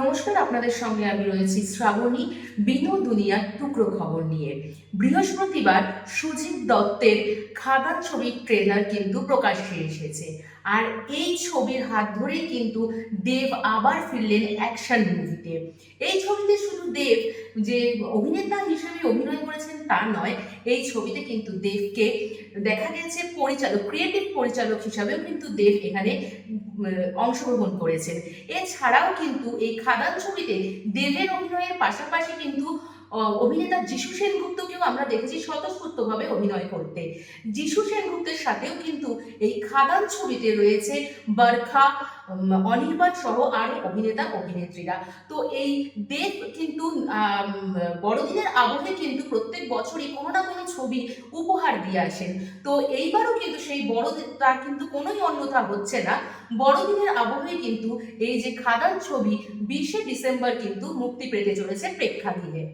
নমস্কার, আপনাদের সঙ্গে আমি রয়েছি শ্রাবণী। বিনোদুনিয়ার টুকরো খবর নিয়ে। বৃহস্পতিবার সুজিত দত্তের খাবার ছবির ট্রেলার কিন্তু প্রকাশ প্রকাশ্যে এসেছে। আর এই ছবির হাত ধরেই কিন্তু দেব আবার ফিরলেন অ্যাকশন মুভিতে এই ছবিতে শুধু দেব, যে অভিনেতা হিসেবে অভিনয় করেছেন তা নয়। এই ছবিতে কিন্তু দেবকে দেখা গেছে পরিচালক ক্রিয়েটিভ পরিচালক হিসাবেও কিন্তু দেব এখানে অংশগ্রহণ করেছেন। এছাড়াও কিন্তু এই খাদান ছবিতে দেবের অভিনয়ের পাশাপাশি কিন্তু অভিনেতা যিশু সেনগুপ্তকেও আমরা দেখেছি স্বতঃস্ফূর্তভাবে অভিনয় করতে। যিশু সেনগুপ্তের সাথেও কিন্তু এই খাদান ছবিতে রয়েছে বরখা অনির্বাণ সহ আর অভিনেতা, অভিনেত্রীরা। তো এই দেব কিন্তু বড়দিনের আবহে কিন্তু প্রত্যেক বছরই কোনো না কোনো ছবি উপহার দিয়ে আসেন। তো এইবারও কিন্তু সেই বড়দিন তার কিন্তু কোনোই অন্যথা হচ্ছে না। বড়দিনের আবহে কিন্তু এই যে খাদান ছবি, বিশে ডিসেম্বর কিন্তু মুক্তি পেতে চলেছে প্রেক্ষাগৃহে।